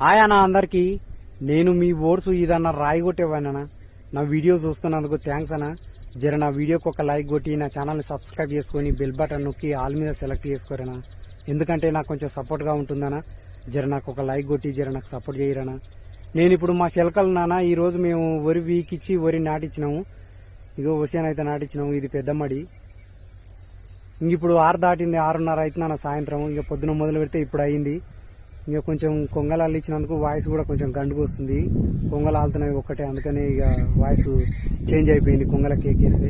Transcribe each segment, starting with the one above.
Hi అన్న అందరికి. నేను మీ ఓట్స్ ఇదన్న రాయి కొట్టేవాడినా నా వీడియో చూస్తున్నందుకు థ్యాంక్స్ అన్న. జర నా వీడియోకి ఒక లైక్ కొట్టి నా ఛానల్ని సబ్స్క్రైబ్ చేసుకొని బెల్ బటన్ నొక్కి ఆల్ మీద సెలెక్ట్ చేసుకోరేనా ఎందుకంటే నాకు కొంచెం సపోర్ట్గా ఉంటుందనా జర నాకు ఒక లైక్ కొట్టి జర నాకు సపోర్ట్ చేయరనా నేను ఇప్పుడు మా శిలకలు నాన్న ఈరోజు మేము వరి వీకిచ్చి వరి నాటించినాము ఇగో వసాన్ అయితే నాటించినాము ఇది పెద్దమ్మడి ఇంక ఇప్పుడు ఆరు దాటింది ఆరున్నర అయితే నాన్న సాయంత్రం. ఇక పొద్దున మొదలు పెడితే ఇప్పుడు అయింది. ఇక కొంచెం కొంగలు అల్లించినందుకు వాయిస్ కూడా కొంచెం గండుకు వస్తుంది. కొంగలు ఆలుతున్నాయి ఒక్కటే అందుకని ఇక వాయిస్ చేంజ్ అయిపోయింది కొంగల కేకేస్తే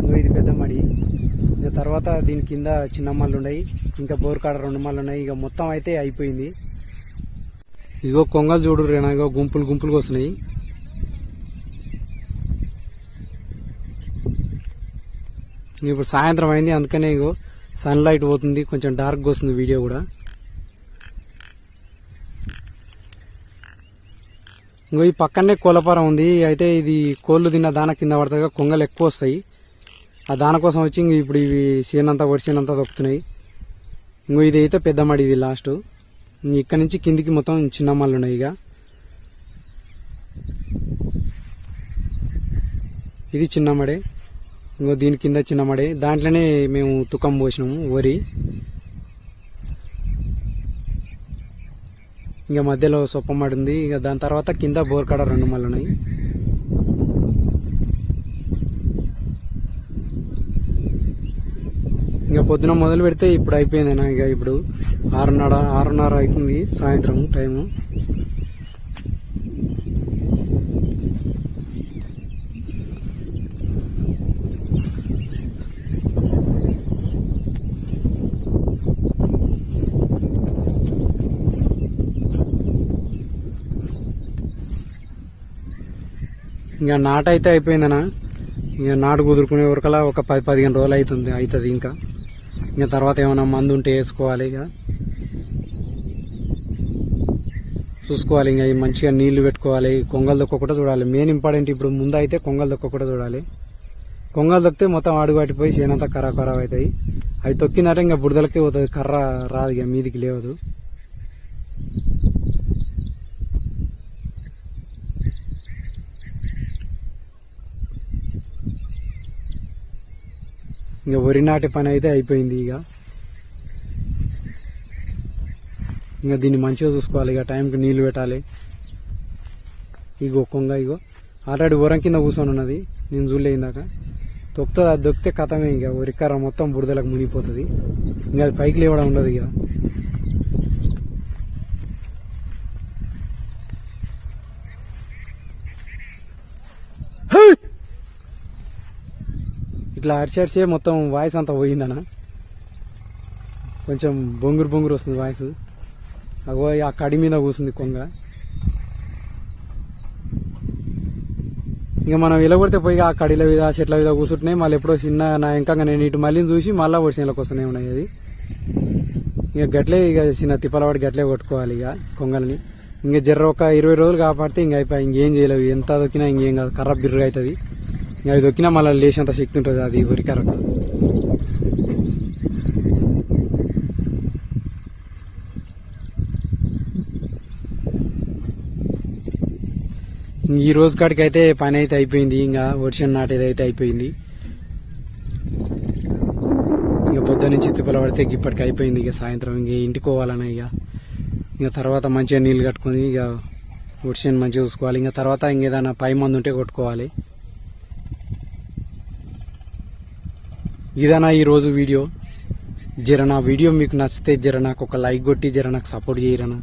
ఇంకో ఇది పెద్ద మడి. ఇక తర్వాత దీని కింద చిన్న మళ్ళు ఉన్నాయి ఇంకా బోర్కాడ రెండు మళ్ళు ఉన్నాయి ఇక మొత్తం అయితే అయిపోయింది. ఇగో కొంగలు చూడు రేనా ఇగో గుంపులు గుంపులుగా వస్తున్నాయి. ఇప్పుడు సాయంత్రం అయింది అందుకనే ఇగో సన్లైట్ పోతుంది కొంచెం డార్క్గా వస్తుంది వీడియో కూడా. ఇంకో ఈ పక్కనే కోలపారం ఉంది. అయితే ఇది కోళ్ళు తిన్న దాన కింద పడతాగా కొంగలు ఎక్కువ వస్తాయి. ఆ దాన కోసం వచ్చి ఇంక ఇప్పుడు ఇవి సీనంతా వడిసేనంతా దొక్కుతున్నాయి ఇంకో ఇది అయితే పెద్ద మడి ఇది లాస్ట్ ఇక్కడ నుంచి కిందికి మొత్తం చిన్న మళ్ళు ఉన్నాయి ఇక. ఇది చిన్న మడే. ఇంకో దీని కింద చిన్న మడే. దాంట్లోనే మేము తుకం పోసినాము వరి. ఇంకా మధ్యలో సొప్పమాడి ఉంది ఇక దాని తర్వాత కింద బోర్కాడ రెండు మళ్ళీ ఉన్నాయి. ఇంకా పొద్దున మొదలు పెడితే ఇప్పుడు అయిపోయిందేనా ఇక ఇప్పుడు. ఆరున్నర ఆరున్నర అవుతుంది సాయంత్రం టైము. ఇంకా నాట అయితే అయిపోయిందనా? ఇంకా నాటు కుదురుకునే వరకలా ఒక పది పదిహేను రోజులు అవుతుంది అవుతుంది ఇంకా. ఇంకా తర్వాత ఏమైనా మందు ఉంటే వేసుకోవాలి ఇక. చూసుకోవాలి ఇంకా మంచిగా నీళ్ళు పెట్టుకోవాలి కొంగలు దొక్క చూడాలి. మెయిన్ ఇంపార్టెంట్ ఇప్పుడు ముందు అయితే కొంగలు దొక్క చూడాలి. కొంగలు దొక్కితే మొత్తం అడుగు పట్టిపోయి చేనంతా ఖరాబ్ ఖరాబ్ అవుతాయి. అవి తొక్కినారే ఇంకా బుడదలకే పోతుంది కర్ర రాదు ఇక మీదికి లేవదు. ఇంకా వరి నాటే పని అయితే అయిపోయింది ఇక. ఇంకా దీన్ని మంచిగా చూసుకోవాలి ఇక టైంకి నీళ్ళు పెట్టాలి. ఇగో కొంగ ఇగో. ఆల్రెడీ వరం కింద కూర్చొని ఉన్నది నేను చూడలే ఇందాక. తొక్కుతుంది అది దొక్కితే కథమే ఇక. వరికర్ర మొత్తం బురదలకు మునిగిపోతుంది. ఇంకా అది పైకి లేవడం ఉండదు ఇక. ఇట్లా అరిచి అరిచే మొత్తం వాయిస్ అంతా పోయిందన్న. కొంచెం బొంగురు బొంగురు వస్తుంది వాయిస్. అగో ఆ కడి మీద కూస్తుంది కొంగ. ఇక మనం ఇలగొడితే పోయి ఆ కడిల మీద చెట్ల మీద కూర్చుంటున్నాయి మళ్ళీ ఎప్పుడో చిన్న నా ఇంకా నేను ఇటు మళ్ళీ చూసి మళ్ళీ ఒడిసినలోకి వస్తున్నాయి ఉన్నాయి అది. ఇక గట్లే ఇక చిన్న తిప్పలవాడి గట్లే కొట్టుకోవాలి ఇక కొంగల్ని. ఇంకా జర్ర ఒక ఇరవై రోజులు కాపాడితే ఇంక అయిపోయి ఇంకేం చేయలేవు. ఎంత దొక్కినా ఇంకేం కాదు. కర్ర బిర్రుగా అవుతుంది అది దొక్కినా మళ్ళీ లేచేంత శక్తి ఉంటుంది అది ఉరికరం ఈ రోజు కాడికి అయితే పని అయితే అయిపోయింది ఇంకా ఒడిషన్ నాటేది అయితే అయిపోయింది. ఇక పొద్దు నుంచి తిప్పలు పడితే ఇప్పటికి అయిపోయింది ఇక సాయంత్రం ఇంక ఇంటికి పోవాలని ఇక. ఇక తర్వాత మంచిగా నీళ్ళు కట్టుకొని ఇక ఒడిషన్ మంచిగా చూసుకోవాలి ఇంకా తర్వాత ఇంకేదైనా పై మందు ఉంటే కొట్టుకోవాలి. ఇదనా ఈరోజు వీడియో. జర నా వీడియో మీకు నచ్చితే జర నాకు ఒక లైక్ కొట్టి జర నాకు సపోర్ట్ చేయరనా?